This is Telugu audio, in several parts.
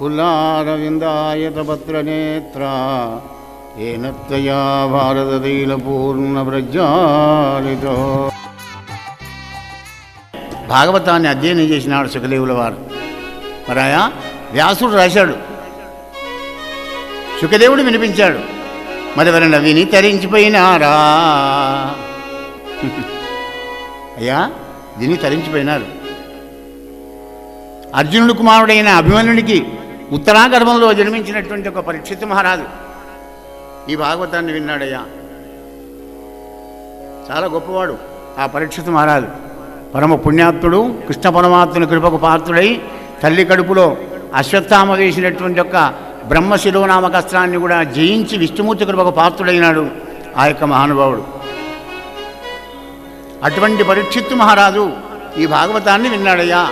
पुल्लारविन्दायतपत्रनेत्रा येन त्वया భారతదీలపూర్ణప్రజ్వాలితో భాగవతాన్ని అధ్యయనం చేసినాడు సుఖదేవుల వారు మరి ఆయా వ్యాసుడు రాశాడు సుఖదేవుడు వినిపించాడు మరి ఎవరైనా విని తరించిపోయినారా అయ్యా దీన్ని తరించిపోయినారు అర్జునుడు కుమారుడైన అభిమన్యునికి ఉత్తరాగర్భంలో జన్మించినటువంటి ఒక పరీక్షిత్ మహారాజు. ఈ భాగవతాన్ని విన్నాడయ్యా. చాలా గొప్పవాడు ఆ పరీక్షిత్ మహారాజు. పరమ పుణ్యాత్ముడు కృష్ణ పరమాత్ముని కృపకు పాత్రుడై తల్లి కడుపులో అశ్వత్థామ వేసినటువంటి యొక్క బ్రహ్మ అస్త్రాన్ని కూడా జయించి విష్ణుమూర్తి కృపకు పాత్రుడైనాడు ఆ యొక్క మహానుభావుడు. అటువంటి పరీక్షిత్తు మహారాజు ఈ భాగవతాన్ని విన్నాడయ్యా.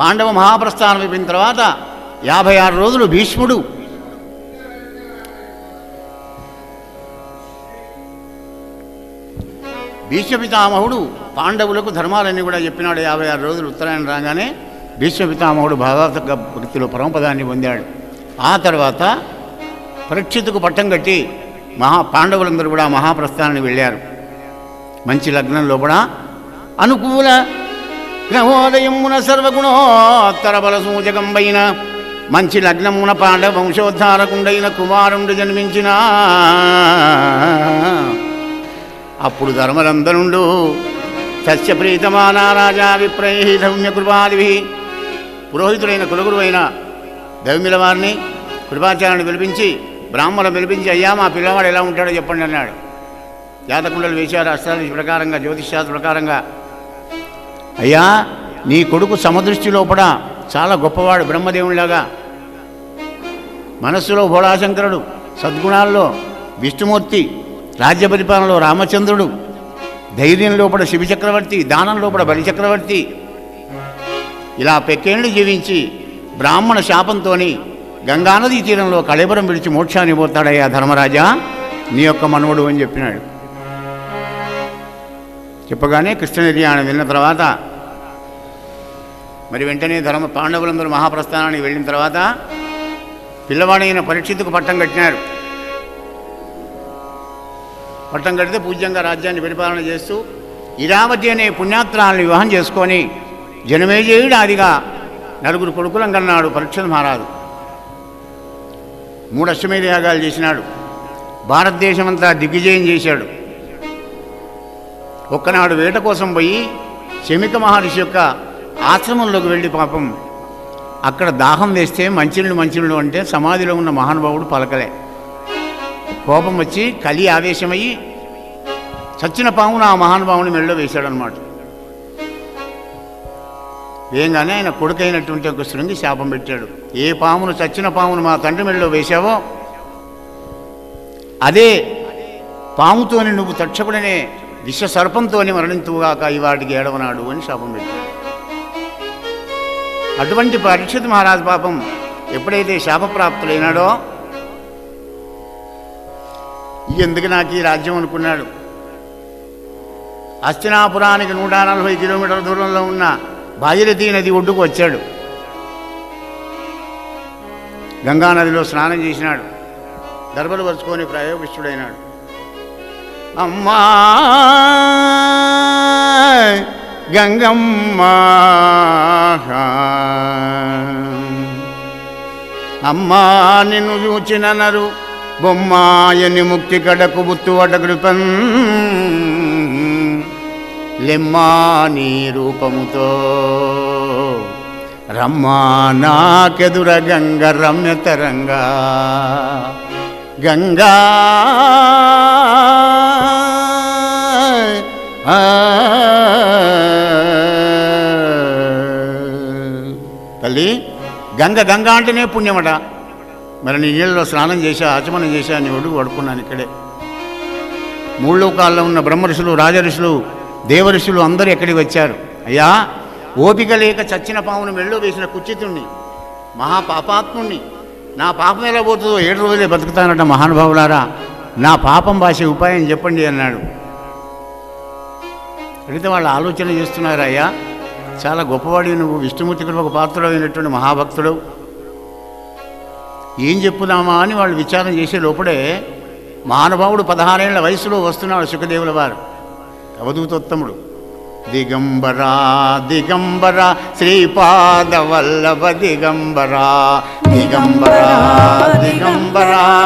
పాండవ మహాప్రస్థానం అయిపోయిన తర్వాత యాభై ఆరు రోజులు భీష్ముడు భీష్మపితామహుడు పాండవులకు ధర్మాలన్నీ కూడా చెప్పినాడు. యాభై ఆరు రోజులు ఉత్తరాయణ రాగానే భీష్మపితామహుడు భాగవత భక్తిలో పరమపదాన్ని పొందాడు. ఆ తర్వాత పరీక్షితుకు పట్టం కట్టి మహా పాండవులందరూ కూడా మహాప్రస్థానానికి వెళ్ళారు. మంచి లగ్నం లోపల అనుకూల గ్రహోదయమున సర్వగుణోత్తర బల సూచకంబైన మంచి లగ్నమున పాండ వంశోద్ధారకుండైన కుమారుండు జన్మించిన. అప్పుడు ధర్మలందరుండు సస్య ప్రీతమానా రాజా విప్రై ధౌమ్య కృపాదివి పురోహితుడైన కులగురు అయిన దౌమ్యుల వారిని కృపాచార్యుని పిలిపించి బ్రాహ్మణులు పిలిపించి అయ్యా మా పిల్లవాడు ఎలా ఉంటాడో చెప్పండి అన్నాడు. జాతకుండలు వేశారు అస్ట్రాలజీ ప్రకారంగా జ్యోతిష్శాస్త్ర ప్రకారంగా అయ్యా నీ కొడుకు సమదృష్టి లోపల చాలా గొప్పవాడు బ్రహ్మదేవునిలాగా. మనస్సులో భోళాశంకరుడు సద్గుణాల్లో విష్ణుమూర్తి రాజ్య పరిపాలనలో రామచంద్రుడు ధైర్యం లోపల శివచక్రవర్తి దానం లోపల బలిచక్రవర్తి. ఇలా పెక్కేళ్ళు జీవించి బ్రాహ్మణ శాపంతోని గంగానదీ తీరంలో కళేబరం విడిచి మోక్షాన్ని పోతాడయ్యా ధర్మరాజా. నీ యొక్క మనవడు అని చెప్పినాడు. చెప్పగానే కృష్ణ నిర్యాణం వెళ్ళిన తర్వాత మరి వెంటనే ధర్మ పాండవులందరూ మహాప్రస్థానానికి వెళ్ళిన తర్వాత పిల్లవాడైన పరీక్షిత్తుకు పట్టం కట్టినారు. పట్టం కడితే పూజ్యంగా రాజ్యాన్ని పరిపాలన చేస్తూ ఇరావతి అనే పుణ్యాత్రాలను వివాహం చేసుకొని జనమేజయుడు ఆదిగా నలుగురు కొడుకులం కన్నాడు పరీక్షలు మహారాజు. మూడు అశ్వమేధ యాగాలు చేసినాడు. భారతదేశమంతా దిగ్విజయం చేశాడు. ఒక్కనాడు వేట కోసం పోయి శమిక మహర్షి యొక్క ఆశ్రమంలోకి వెళ్ళి పాపం అక్కడ దాహం వేస్తే మంచినీళ్ళు మంచినీళ్ళు అంటే సమాధిలో ఉన్న మహానుభావుడు పలకలే. కోపం వచ్చి కలి ఆవేశమయ్యి చచ్చిన పామును ఆ మహానుభావుని మెళ్ళో వేశాడనమాట వేయంగానే ఆయన కొడుకైనటువంటి ఒక శృంగి శాపం పెట్టాడు. ఏ పామును చచ్చిన పామును మా తండ్రి మెళ్ళో వేశావో అదే పాముతోనే నువ్వు తక్షకుడనే విష సర్పంతోని మరణింతువుగాక ఈ వాటికి ఏడవనాడు అని శాపం పెట్టాడు. అటువంటి పరీక్షిత్ మహారాజు పాపం ఎప్పుడైతే శాపప్రాప్తులైనాడో ఎందుకు నాకు ఈ రాజ్యం అనుకున్నాడు? అస్తినాపురానికి నూట నలభై కిలోమీటర్ల దూరంలో ఉన్న భాగీరథీ నది ఒడ్డుకు వచ్చాడు. గంగానదిలో స్నానం చేసినాడు. దర్బలు పరుచుకొని ప్రయోగిష్ఠుడైనాడు అమ్మా! గంగమ్మ! అమ్మా! నిన్ను చూచిన నరు బొమ్మాయని ముక్తి కడకు బుత్తు అటకృపన్ లెమ్మా నీ రూపముతో. రమ్మా నాకెదుర గంగ రమ్యతరంగా గంగా! తల్లి గంగ గంగ అంటేనే పుణ్యమట. మరి నీ నీళ్ళలో స్నానం చేశా ఆచమనం చేశా నీ ఒడుగు పడుకున్నాను ఇక్కడే. మూడు లోకాల్లో ఉన్న బ్రహ్మఋషులు రాజఋషులు దేవఋషులు అందరూ ఎక్కడికి వచ్చారు? అయ్యా ఓపిక లేక చచ్చిన పామును మెళ్ళో వేసిన కుచితుణ్ణి మహాపాపాత్ముణ్ణి నా పాపం ఎలా పోతుందో ఏడు రోజులే బతుకుతానట మహానుభావులారా. నా పాపం భాష ఉపాయం చెప్పండి అన్నాడు. అడిగితే వాళ్ళు ఆలోచన చేస్తున్నారు అయ్యా చాలా గొప్పవాడి నువ్వు. విష్ణుమూర్తి కృపకు పాత్రుడైనటువంటి మహాభక్తుడు. ఏం చెప్పుదామా అని వాళ్ళు విచారం చేసే లోపడే మహానుభావుడు పదహారేళ్ళ వయసులో వస్తున్నాడు సుఖదేవుల వారు. అవధూతోత్తముడు దిగంబరా దిగంబర శ్రీపాద వల్లభ దిగంబరా దిగంబరా దిగంబరా.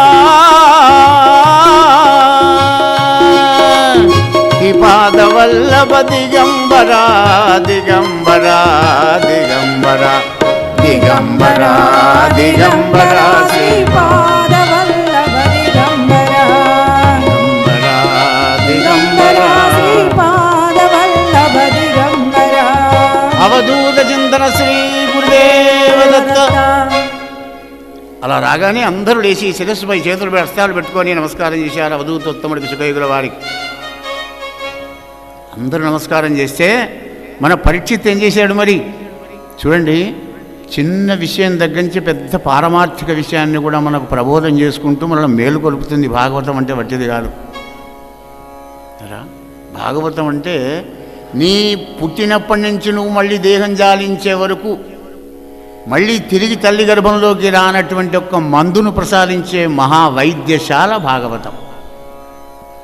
శ్రీపాదవల్లభ దిగంబరా దిగంబరా దిగంబరా దిగంబరా దిగంబరా శ్రీ శ్రీపాదవల్లభ దిగంబరా దిగంబరా దిగంబరా దిగంబరా శ్రీపాదవల్లభ దిగంబరా అవధూత చింతన శ్రీ గురుదేవదత్త అలా రాగానే అందరూ లేచి శిరస్సుపై చేతులు హస్తాలు పెట్టుకొని నమస్కారం చేశారు. అవధూతోత్తముడికి సుఖయుగుల వారికి అందరూ నమస్కారం చేస్తే మన పరీక్షిత్ ఏం చేశాడు మరి? చూడండి చిన్న విషయం దగ్గర నుంచి పెద్ద పారమార్థిక విషయాన్ని కూడా మనకు ప్రబోధం చేసుకుంటూ మనల్ని మేలు కలుపుతుంది. భాగవతం అంటే వట్టిది కాదు? భాగవతం అంటే నీ పుట్టినప్పటి నుంచి నువ్వు మళ్ళీ దేహం జాలించే వరకు మళ్ళీ తిరిగి తల్లి గర్భంలోకి రానటువంటి ఒక్క మందును ప్రసాదించే మహావైద్యశాల భాగవతం.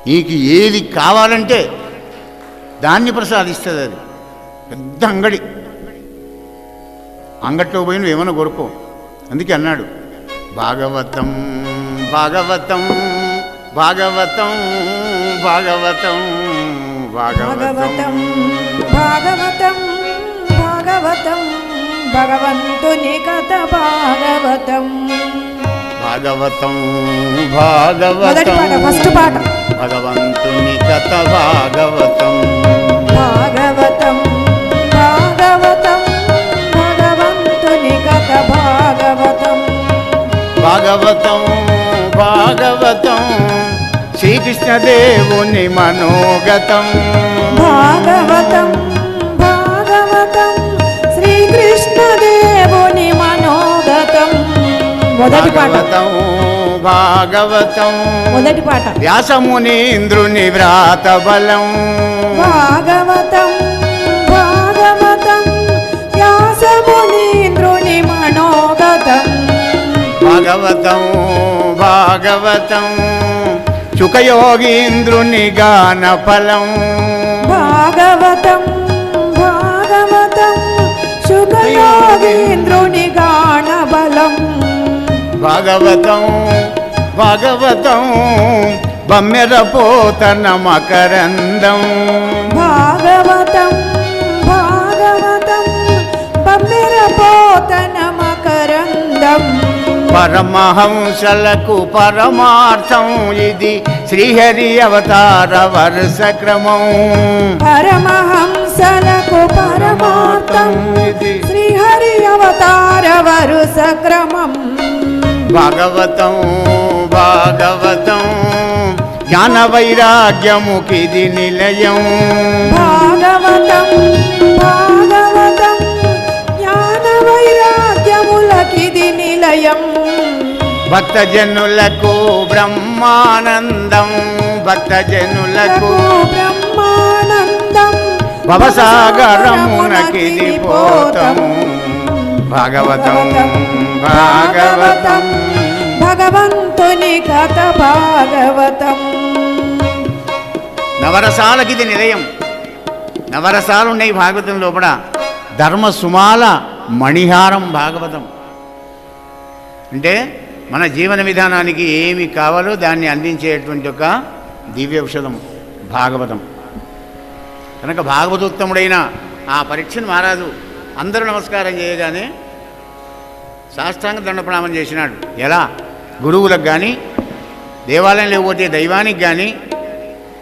నీకు ఏది కావాలంటే దాన్ని ప్రసాదిస్తుంది అది. పెద్ద అంగడి. అంగట్లో పోయి నువ్వేమైనా కొరుకో. అందుకే అన్నాడు. భాగవతం భాగవతం భాగవతం భాగవతం భాగవతం. భాగవతం భాగవతం భగవంతుని కథ భాగవతం. భాగవతం భాగవతం. ఫస్ట్ పాట. భగవంతుని కథ భాగవతం. భాగవతం భాగవతం భగవంతుని కథ భాగవతం. భాగవతం భాగవతం శ్రీకృష్ణదేవుని మనోగతం. భాగవతం భాగవతం శ్రీకృష్ణదేవుని మనోగతం. మొదటి భాగవతం భాగవతం. మొదటి పాట. వ్యాసమునీంద్రుని వ్రాత బలం. భాగవతం భాగవతం వ్యాసమునీంద్రుని మనోగతం. భాగవతం భాగవతం చుకయోగీంద్రుని గాన ఫలం. భాగవతం భాగవతం శుభయోగేంద్రుని గాన బలం భాగవతం భాగవతం బమ్మెర పోతన మకరందం. భాగవతం భాగవతం బమ్మెర పోతన మకరందం. పరమహంసలకు పరమార్థం ఇది శ్రీహరి అవతార వరుస క్రమం పరమహంసలకు పరమార్థం శ్రీహరి అవతార వరుస క్రమం భాగవతం భాగవతం. జ్ఞాన వైరాగ్యముకిది నిలయం. భాగవతం భాగవతం. జ్ఞాన వైరాగ్యములకిది నిలయం. భక్తజనులకు బ్రహ్మానందం భక్తజనులకు బ్రహ్మానందం. భవసాగరమునకిది పోతము. భాగవతం. భాగవతం. భగవంతుని కథ భాగవతం. నవరసాలకిది నిలయం. నవరసాలు ఉన్నాయి భాగవతం లోపల. ధర్మ సుమాల మణిహారం భాగవతం. అంటే మన జీవన విధానానికి ఏమి కావాలో దాన్ని అందించేటువంటి ఒక దివ్య ఔషధం భాగవతం. కనుక భాగవతోత్తముడైన ఆ పరీక్షను మహారాజు అందరూ నమస్కారం చేయగానే సాష్టాంగ దండప్రణామం చేసినాడు. ఎలా? గురువులకు కానీ దేవాలయం లేకపోతే దైవానికి కానీ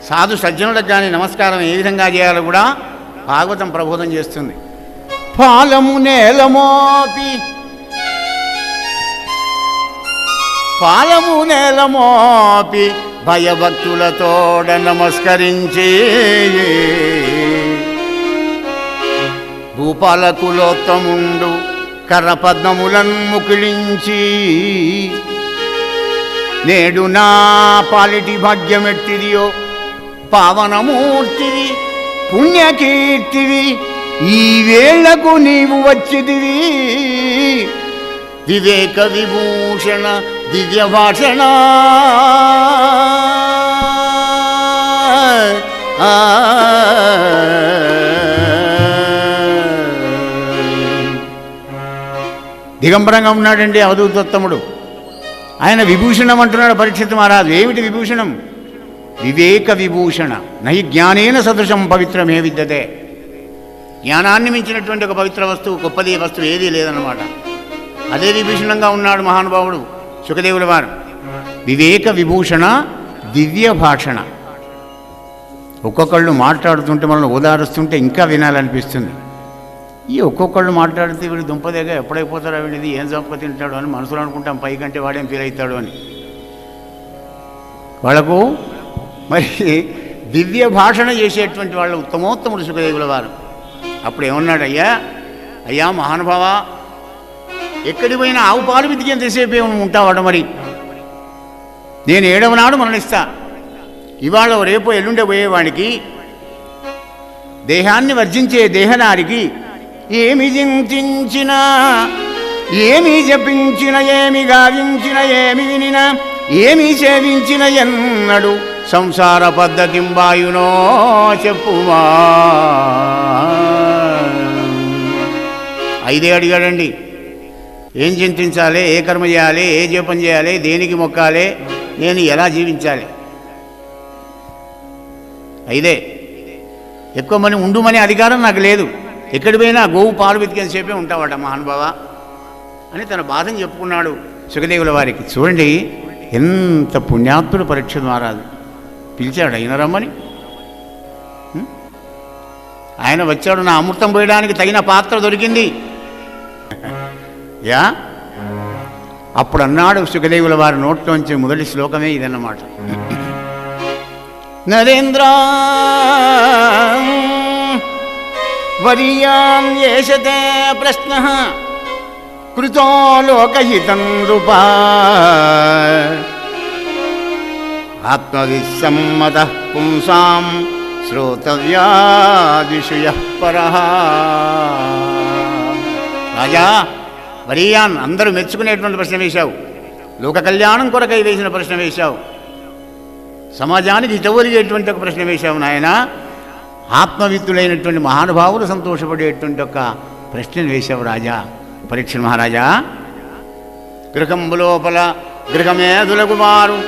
సాధు సజ్జనులకు కానీ నమస్కారం ఏ విధంగా చేయాలో కూడా భాగవతం ప్రబోధం చేస్తుంది. పాలము నేలమోపి పాలము నేలమోపి భయభక్తులతోడ నమస్కరించి భూపాలకులోత్తముండు కర్రపద్మములను ముకిళించి నేడు నా పాలిటి భాగ్యమెట్టిదియో పావనమూర్తివి పుణ్యకీర్తివి ఈ వేళకు నీవు వచ్చిదివి వివేక విభూషణ దివ్య భాషణ ఆ. దిగంబరంగా ఉన్నాడండి అవధూతోత్తముడు. ఆయన విభూషణం అంటున్నాడు పరీక్షిత్ మహారాజు. ఏమిటి విభూషణం? వివేక విభూషణ. నహి జ్ఞానేన సదృశం పవిత్రమే విద్యతే జ్ఞానాన్ని మించినటువంటి ఒక పవిత్ర వస్తువు గొప్పది వస్తువు ఏదీ లేదన్నమాట. అదే విభూషణంగా ఉన్నాడు మహానుభావుడు సుఖదేవుల వారు. వివేక విభూషణ దివ్య భాషణ. ఒక్కొక్కళ్ళు మాట్లాడుతుంటే మనల్ని ఓదారుస్తుంటే ఇంకా వినాలనిపిస్తుంది. ఈ ఒక్కొక్కళ్ళు మాట్లాడితే వీడు దుంపదేగా ఎప్పుడైపోతారో వీడిది ఏం చంపక తింటాడు అని మనసులో అనుకుంటాం పైకంటే వాడేం ఫీల్ అవుతాడు అని. వాళ్ళకు మరి దివ్య భాషణ చేసేటువంటి వాళ్ళ ఉత్తమోత్తముడు సుఖదేవుల వారు. అప్పుడు ఏమన్నాడు అయ్యా అయ్యా మహానుభావ ఎక్కడికి పోయినా ఆవు పాలు వితికేం తెసేపే ఉంటావాడు మరి. నేను ఏడవ నాడు మరణిస్తా. ఇవాళ రేపు ఎల్లుండే పోయేవాడికి దేహాన్ని వర్జించే దేహనారికి ఏమి చింతించినా ఏమి జపించిన ఏమి గావించిన ఏమి వినినా ఏమి సేవించిన ఎన్నడు సంసార పద్ధతింబాయునో చెప్పుమా. ఐదే అడిగాడండి. ఏం చింతించాలి ఏ కర్మ చేయాలి ఏ జపం చేయాలి దేనికి మొక్కాలి నేను ఎలా జీవించాలి? ఐదే. ఎక్కువ మని ఉండుమనే అధికారం నాకు లేదు. ఎక్కడి పోయినా గోవు పాలు వెతికేసి చెప్పే ఉంటావాట మహానుభావ అని తన బాధను చెప్పుకున్నాడు సుఖదేవుల వారికి. చూడండి ఎంత పుణ్యాత్ముడు పరీక్ష మహారాజు పిలిచాడు. అయిన రమ్మని. ఆయన వచ్చాడు నా అమృతం పోయడానికి తగిన పాత్ర దొరికింది. యా? అప్పుడు అన్నాడు సుఖదేవుల వారి నోట్లోంచి మొదటి శ్లోకమే ఇదన్నమాట. నరేంద్ర వరియాం ఏషతే ప్రశ్న. కృతో లోకహితం నృపా ఆత్మవిసమ్మత పుంసాం శ్రోతవ్యాదిషు పర. రాజా వరీయాన్ అందరూ మెచ్చుకునేటువంటి ప్రశ్న వేశావు. లోక కళ్యాణం కొరకై వేసిన ప్రశ్న వేశావు. సమాజానికి హితవలిగేటువంటి ఒక ప్రశ్న వేశావు నాయనా. ఆత్మవిత్తులైనటువంటి మహానుభావులు సంతోషపడేటువంటి ఒక ప్రశ్నను వేశావు రాజా పరీక్ష మహారాజా. గృహంబు లోపల గృహమేధులకు వారు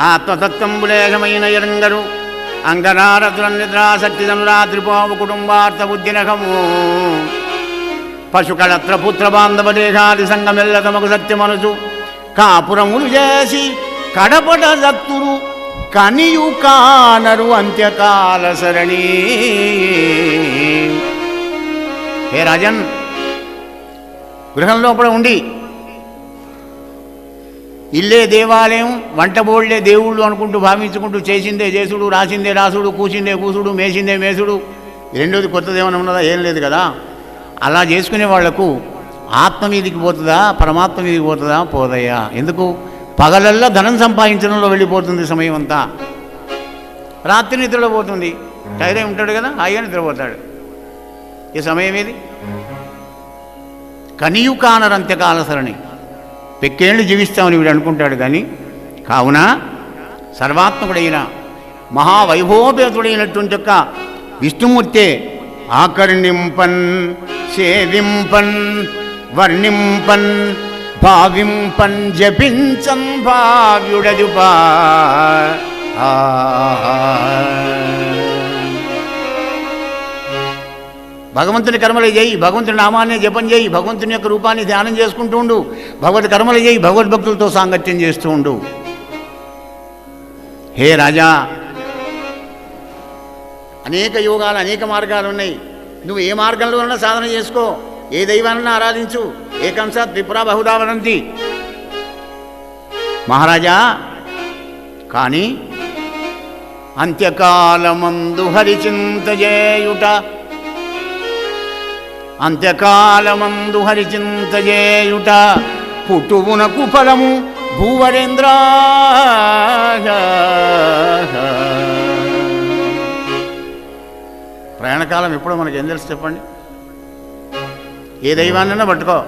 ఆత్మతత్వంబులేశమైన ఎరంగరు అంగనారతుల నిద్రాశక్తి రాత్రిపోవు కుటుంబార్థ బుద్ధినకము పశుకళత్ర పుత్ర బాంధవ దేహాది సంగమెల్ల తమకు సత్యమనుసు కాపురములు చేసి కడపట దత్తురు. కనియు కానరు అంత్యకాల సరణి. హే రాజన్ గృహం లోపల ఉండి. ఇల్లే దేవాలయం వంట దేవుళ్ళు అనుకుంటూ భావించుకుంటూ చేసిందే చేసుడు రాసిందే రాసుడు కూసిందే కూసుడు మేసిందే మేసుడు. రెండోది కొత్తది ఏమైనా ఉన్నదా? ఏం లేదు కదా. అలా చేసుకునే వాళ్ళకు ఆత్మ మీదికి పోతుందా? పరమాత్మ మీదికి పోతుందా? పోదయ్యా. ఎందుకు? పగలల్లో ధనం సంపాదించడంలో వెళ్ళిపోతుంది సమయం అంతా. రాత్రి నిద్రలో పోతుంది. టైరే ఉంటాడు కదా హాయిగా నిద్రపోతాడు. ఈ సమయం ఏది? కనియు కానరంత్యకాల సరణి పెక్కేళ్ళు జీవిస్తామని వీడు అనుకుంటాడు కానీ కావున సర్వాత్మకుడైన మహావైభవోపేతుడైనటువంటి యొక్క విష్ణుమూర్తే ఆకర్ణింపన్ సేవింపన్ వర్ణింపన్ భావింపన్ జపించన్ భావ్యుడదుపా భగవంతుని కర్మలు చేయి భగవంతుని నామాన్ని జపం చేయి భగవంతుని యొక్క రూపాన్ని ధ్యానం చేసుకుంటూ ఉండు. భగవత్ కర్మలు చేయి భగవద్భక్తులతో సాంగత్యం చేస్తూ ఉండు. హే రాజా అనేక యోగాలు అనేక మార్గాలు ఉన్నాయి. నువ్వు ఏ మార్గంలో సాధన చేసుకో. ఏ దైవాన్ని ఆరాధించు. ఏకంస త్రిపుర బహుదావనంతి మహారాజా కానీ అంత్యకాలమందు హరిచింత చేయుట అంత్యకాలమందు హరిచింత చింతజేయుట పుట్టువునకు ఫలము భూవరేంద్ర. ప్రయాణకాలం ఎప్పుడో మనకి ఏం తెలుసు చెప్పండి? ఏ దైవాన్నైనా పట్టుకో.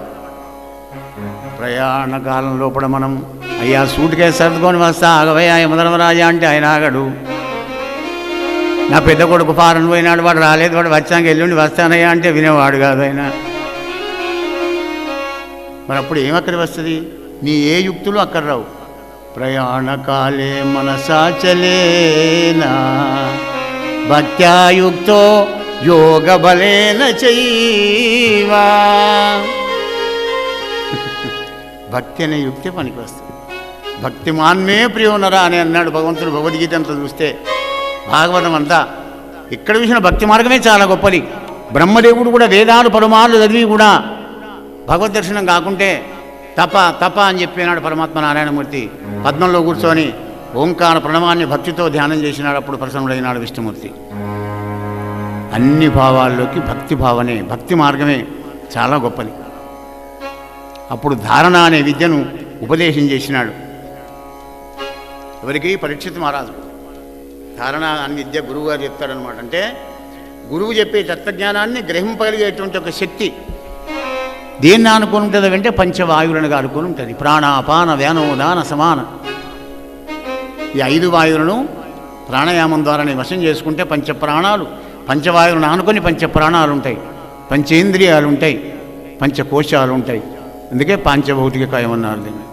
ప్రయాణ కాలం లోపల మనం అయ్యా సూటికే సర్దుకొని వస్తా ఆగవయ్యా యమధర్మరాజా అంటే ఆయన ఆగడు. నా పెద్ద కొడుకు ఫారెన్ పోయినాడు వాడు రాలేదు వాడు వచ్చాక ఎల్లుండి వస్తానయ్యా అంటే వినేవాడు కాదు ఆయన. మరి అప్పుడు ఏమక్కడికి వస్తుంది? నీ ఏ యుక్తులు అక్కడ రావు. ప్రయాణకాలే మనసాచలేనా భక్త్యాయుక్తో యోగ బలేన చైవా భక్తి అనే యుక్తే పనికి వస్తుంది భక్తి మాన్మే ప్రియోనరా అని అన్నాడు భగవంతుడు భగవద్గీత అంతా చూస్తే. భాగవతం అంతా ఇక్కడ చూసిన భక్తి మార్గమే చాలా గొప్పది. బ్రహ్మదేవుడు కూడా వేదాలు పరమాలు చదివి కూడా భగవద్ దర్శనం కాకుంటే తప తప అని చెప్పినాడు పరమాత్మ నారాయణమూర్తి. పద్మంలో కూర్చొని ఓంకార ప్రణవాన్ని భక్తితో ధ్యానం చేసినాడు అప్పుడు ప్రసన్నుడైనాడు విష్ణుమూర్తి. అన్ని భావాల్లోకి భక్తి భావనే భక్తి మార్గమే చాలా గొప్పది. అప్పుడు ధారణ అనే విద్యను ఉపదేశం చేసినాడు. ఎవరికి పరీక్షిత్ మహారాజు ధారణ అనే విద్య గురువు గారు చెప్తాడనమాట అంటే గురువు చెప్పే తత్వజ్ఞానాన్ని గ్రహింపగలిగేటువంటి ఒక శక్తి దేన్ని అనుకుని ఉంటుంది అంటే పంచవాయువులను అనుకుని ఉంటుంది. ప్రాణాపాన వ్యానోదాన దాన సమాన. ఈ ఐదు వాయువులను ప్రాణాయామం ద్వారానే వశం చేసుకుంటే పంచ ప్రాణాలు పంచవాయువులను ఆనుకొని పంచ ప్రాణాలు ఉంటాయి పంచేంద్రియాలు ఉంటాయి పంచకోశాలు ఉంటాయి అందుకే పాంచభౌతికకాయం అన్నారు దీన్ని?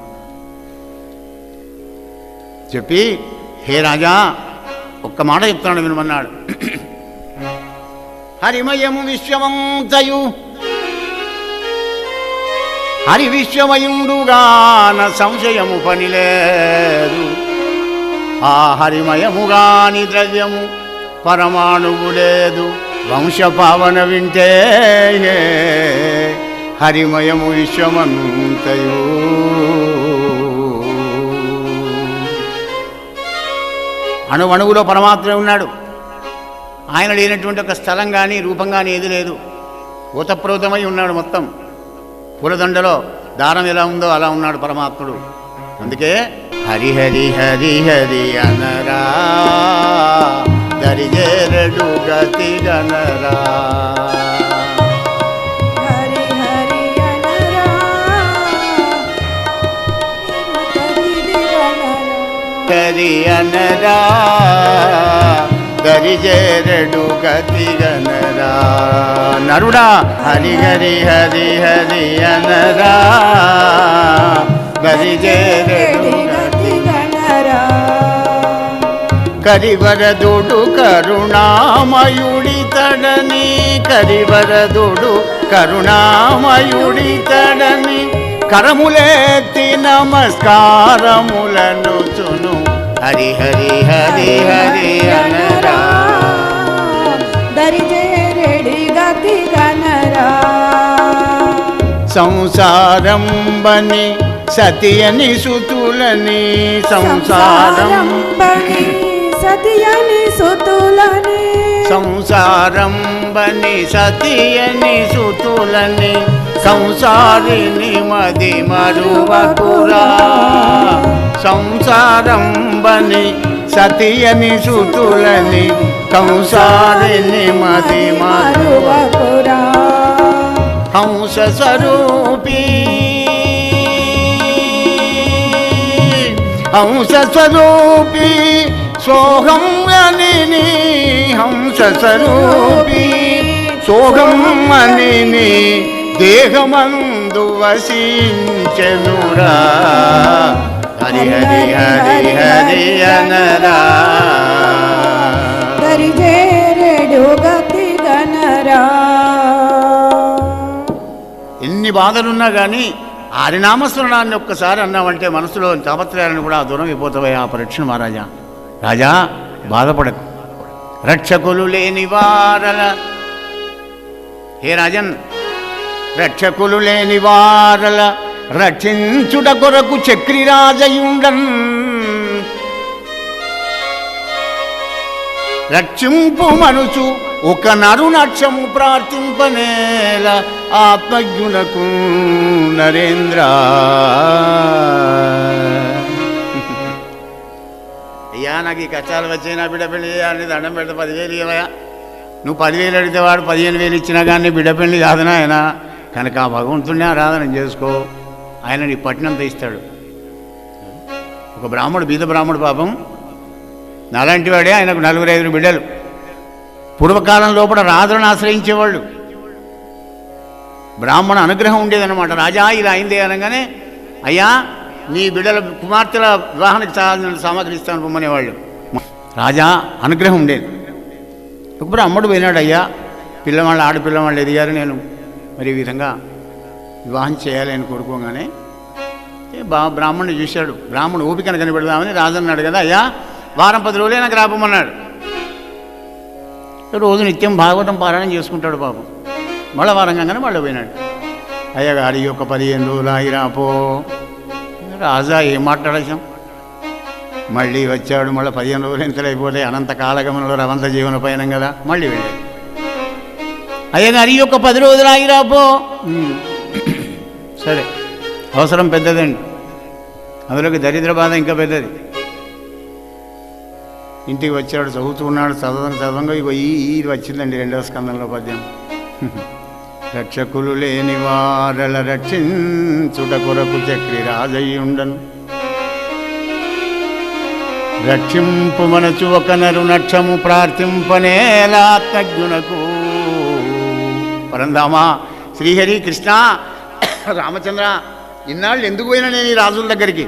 చెప్పి హే రాజా ఒక్క మాట చెప్తున్నాడు వినమన్నాడు హరిమయము విశ్వమంతయు. హరి విశ్వమయుడుగాన సంశయము పని లేదు ఆ హరిమయముగాని ద్రవ్యము పరమాణువు లేదు. వంశపావన వింటే హరిమయము విశ్వమంతయు అణువణువులో పరమాత్మే ఉన్నాడు. ఆయన లేనటువంటి ఒక స్థలం కానీ రూపం కానీ ఏది లేదు. ఊతప్రోతమై ఉన్నాడు మొత్తం. పూలదండలో దారం ఎలా ఉందో అలా ఉన్నాడు పరమాత్ముడు. అందుకే హరి హరి హరి హరి అనరా దరిజేరడు గతి గనరా కరియనరా గరిజేరడు గతిగనరా నరుడా హరి హరి హరి హరి అనరా గరిజేరడు కరివరదుడు కరుణామయుడి తడని కరివరదుడు కరుణామయుడి తడని కరములేత్తి నమస్కారములను చును. హరి హరి హరి హరి అనరా దరిజేరెడి గతి గణరా సంసారం బని సతియని సుతులని సంసారం బని సతియని సుతులని. సంసారంబని సతియని సుతులని సంసారిని మది మరువకురా. సంసారంబని సతియని సుతులని సంసారిని మది మరువకురా. హంస స్వరూపీ. హంస స్వరూపీ సోహం అని నీ హంస స్వరూపీ సోగం అని దేహమందు వసించెనురా. హరి హరి హరి హరి అనరా. ఎన్ని బాధలున్నా కానీ హరినామస్మరణాన్ని ఒక్కసారి అన్నామంటే మనసులో తాపత్రయాలను కూడా దూరం అయిపోతావయ్యా ఆ పరీక్ష మహారాజా. రాజా బాధపడకు. రక్షకులు లేని వారల. హే రాజన్ రక్షకులు లేని వారల రక్షించుట కొరకు చక్రిరాజయుండన్. రక్షింపు మనుచు ఒక నరునక్షము ప్రార్థింపనేల ఆత్మజ్ఞునకు నరేంద్ర. అయ్యా నాకు ఈ కష్టాలు వచ్చాయి నా బిడ్డ పెళ్ళి చేయాలని దండం పెడితే పదివేలు ఇవ్వయా నువ్వు పదివేలు అడిగితే వాడు పదిహేను వేలు ఇచ్చినా కానీ బిడ్డ పెళ్ళి కాదనా ఆయన కనుక ఆ భగవంతుడిని ఆరాధన చేసుకో. ఆయన నీ పట్టినంత ఇస్తాడు. ఒక బ్రాహ్మడు బీద బ్రాహ్మడు పాపం. నాలాంటి వాడే ఆయనకు నలుగురు ఐదుగురు బిడ్డలు. పూర్వకాలం లోపల రాజులను ఆశ్రయించేవాళ్ళు. బ్రాహ్మణ అనుగ్రహం ఉండేదన్నమాట. రాజా ఇలా అయింది అనగానే అయ్యా నీ బిడ్డల కుమార్తెల వివాహానికి సాధించిన సామాగ్రి ఇస్తాను పొమ్మనేవాళ్ళు రాజా అనుగ్రహం ఉండేది. ఇప్పుడు అమ్మడు పోయినాడు అయ్యా పిల్లవాళ్ళు ఆడపిల్లవాళ్ళు ఎదిగారు నేను. మరి ఈ విధంగా వివాహం చేయాలి అని కోరుకోగానే ఏ బా బ్రాహ్మణుడు చూశాడు. బ్రాహ్మణుడు ఓపికను కనిపెడదామని రాజు అన్నాడు కదా అయ్యా వారం పది రోజులే నాకు రాపమన్నాడు. రోజు నిత్యం భాగవతం పారాయణం చేసుకుంటాడు పాపం మళ్ళా వారం కాగానే మళ్ళీ పోయినాడు. అయ్యగారి యొక్క పదిహేను రోజులు ఆగిరాపో రాజా ఏం మాట్లాడేశాం మళ్ళీ వచ్చాడు మళ్ళీ పదిహేను రోజులు ఎంతలో అయిపోతే అనంత కాలగమనంలో రవంత జీవన పయనం కదా మళ్ళీ వెళ్ళాడు. అయ్యగారి యొక్క పది రోజులు ఆగిరాపో సరే అవసరం పెద్దదండి. అందులోకి దరిద్ర బాధ ఇంకా పెద్దది. ఇంటికి వచ్చాడు చదువుతున్నాడు ఉన్నాడు చదవంగా ఇగో ఈ ఇది వచ్చిందండి రెండవ స్కందంలో పద్యం. రక్షకులు లేని వారల రక్షించుట కొరకు చక్రి రాజయ్యుండను రక్షింపు మనచు ఒక నరు నక్షము ప్రార్థింపనేలాత్మజ్ఞునకు పరంధామా శ్రీహరి కృష్ణ రామచంద్ర ఇన్నాళ్ళు ఎందుకు పోయినా నేను ఈ రాజుల దగ్గరికి?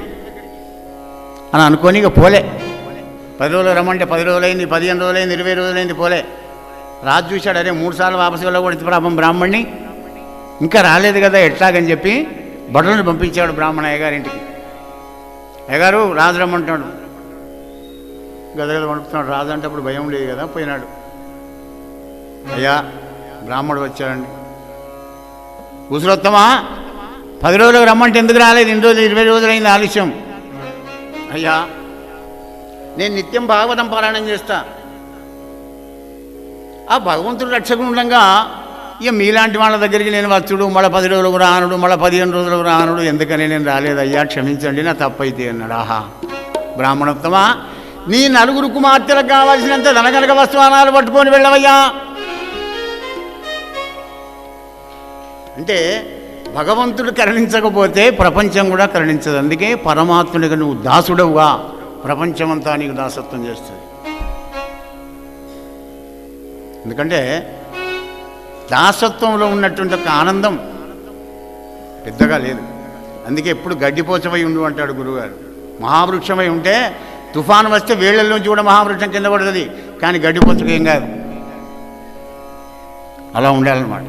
అని అనుకోని ఇక పోలే. పది రోజులు రమ్మంటే పది రోజులైంది పదిహేను రోజులైంది ఇరవై రోజులైంది పోలే. రాజు చూశాడు అరే మూడు సార్లు వాపసు వెళ్ళకూడదు పాపం బ్రాహ్మణ్ణి? ఇంకా రాలేదు కదా ఎట్లాగని చెప్పి బట్టలను పంపించాడు బ్రాహ్మణ అయ్యగారింటికి అయ్యగారు రాజు రమ్మంటాడు గదగద పంపుతున్నాడు రాజు అంటే అప్పుడు భయం లేదు కదా పోయినాడు. అయ్యా బ్రాహ్మడు వచ్చాడండి. ఉసురొత్తమా? పది రోజులకు రమ్మంటే ఎందుకు రాలేదు? ఇన్ని రోజులు ఇరవై రోజులైంది ఆలస్యం. అయ్యా నేను నిత్యం భాగవతం పారాయణం చేస్తాను ఆ భగవంతుడు రక్షకుడు ఇక మీలాంటి వాళ్ళ దగ్గరికి నేను వచ్చుడు మళ్ళీ పది రోజులకు రానుడు మళ్ళీ పదిహేను రోజులకు రానుడు ఎందుకని నేను రాలేదు అయ్యా క్షమించండి నా తప్పైతే అన్నాడు. ఆహా బ్రాహ్మణోత్తమా నీ నలుగురు కుమార్తెలకు కావాల్సినంత ధనగనక వస్తువానాలు పట్టుకొని వెళ్ళవయ్యా. అంటే భగవంతుడు కరుణించకపోతే ప్రపంచం కూడా కరుణించదు అందుకే పరమాత్ముడికి నువ్వు దాసుడవుగా ప్రపంచమంతా నీకు దాసత్వం చేస్తుంది. ఎందుకంటే దాసత్వంలో ఉన్నటువంటి ఒక ఆనందం పెద్దగా లేదు. అందుకే ఎప్పుడు గడ్డిపోచమై ఉండు అంటాడు గురువుగారు మహావృక్షమై ఉంటే తుఫాను వస్తే వేళ్ళలోంచి కూడా మహావృక్షం కింద పడుతుంది. కానీ గడ్డిపోచకు ఏం కాదు. అలా ఉండాలన్నమాట.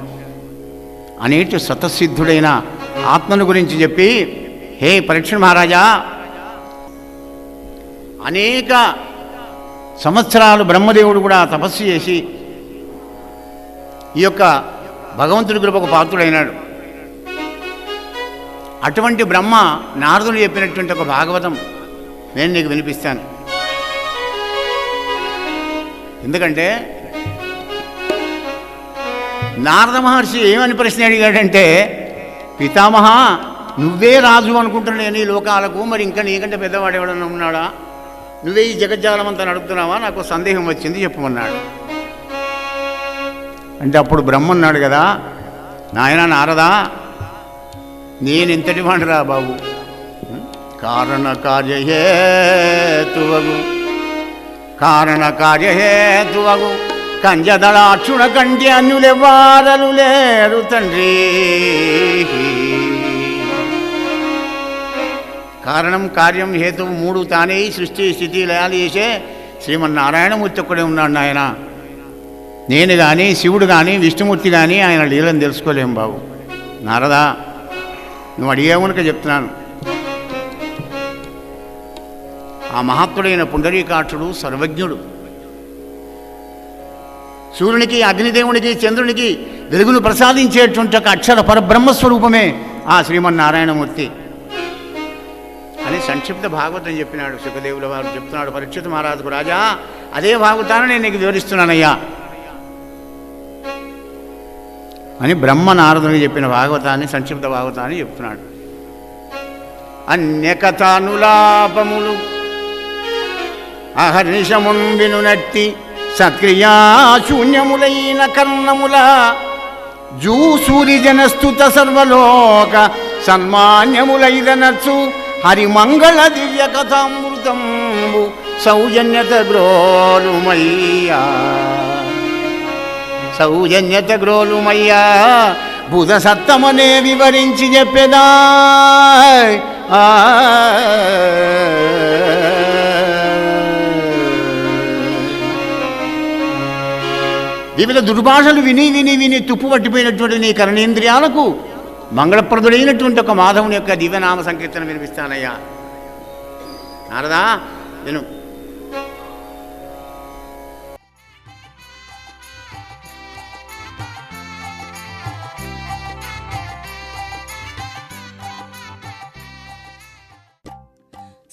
అనేటి స్వతసిద్ధుడైన ఆత్మను గురించి చెప్పి హే పరీక్ష మహారాజా అనేక సంవత్సరాలు బ్రహ్మదేవుడు కూడా తపస్సు చేసి ఈ యొక్క భగవంతుడి కృపకు పాత్రుడైనాడు. అటువంటి బ్రహ్మ నారదుడు చెప్పినటువంటి ఒక భాగవతం నేను నీకు వినిపిస్తాను. ఎందుకంటే నారద మహర్షి ఏమని ప్రశ్న అడిగాడంటే పితామహ నువ్వే రాజు అనుకుంటున్నా ఈ లోకాలకు మరి ఇంకా నీకంటే పెద్దవాడు ఎవడన్నా ఉన్నాడా? నువ్వే ఈ జగజ్జాలం అంతా నడుపుతున్నావా? నాకు సందేహం వచ్చింది చెప్పమన్నాడు. అంటే అప్పుడు బ్రహ్మ అన్నాడు కదా. నాయన నారదా నేను ఇంతటి వాడిరా బాబు. కారణ కార్యహేతువగు. కారణ కార్యహేతువగు. కంజదళాక్షుణ కంటి అన్యులెవ్వారలు లేరు తండ్రి. కారణం కార్యం హేతువు మూడు తానే సృష్టి స్థితి లయాలు చేసే శ్రీమన్నారాయణమూర్తి ఒక్కడే ఉన్నాడు నాయన. నేను కానీ శివుడు కానీ విష్ణుమూర్తి కానీ ఆయన లీలను తెలుసుకోలేం బాబు. నారదా నువ్వు అడిగేవనుక చెప్తున్నాను. ఆ మహాత్ముడైన పుండరీకాక్షుడు సర్వజ్ఞుడు. సూర్యునికి అగ్నిదేవునికి చంద్రునికి వెలుగును ప్రసాదించేటువంటి ఒక అక్షర పరబ్రహ్మస్వరూపమే ఆ శ్రీమన్నారాయణమూర్తి. అని సంక్షిప్త భాగవతం చెప్పినాడు సుఖదేవుల వారు. చెప్తున్నాడు పరీక్షిత మహారాజుకు రాజా అదే భాగవతాన్ని నేను నీకు వివరిస్తున్నానయ్యా. అని బ్రహ్మ నారదునికి చెప్పిన భాగవతాన్ని సంక్షిప్త భాగవతాన్ని చెప్తున్నాడు. అన్యకథానులాపములు అహర్నిశమున్ నట్టి సక్రియా శూన్యములైన కర్ణముల జూసూరి జనస్తుత సర్వలోక సన్మాన్యములైదనచ్చు హరిమంగళ దివ్య కథామృతంబు సౌజన్యత గ్రోలుమయ్యా. సౌజన్యత గ్రోలుమయ్యా బుధ సత్తమనే వివరించి చెప్పేదా. వివిధ దుర్భాషలు విని విని విని తుప్పు పట్టిపోయినటువంటి నీ కరణేంద్రియాలకు మంగళప్రదుడైనటువంటి ఒక మాధవుని యొక్క దివ్యనామ సంకీర్తన వినిపిస్తానయ్యా. నారదా నేను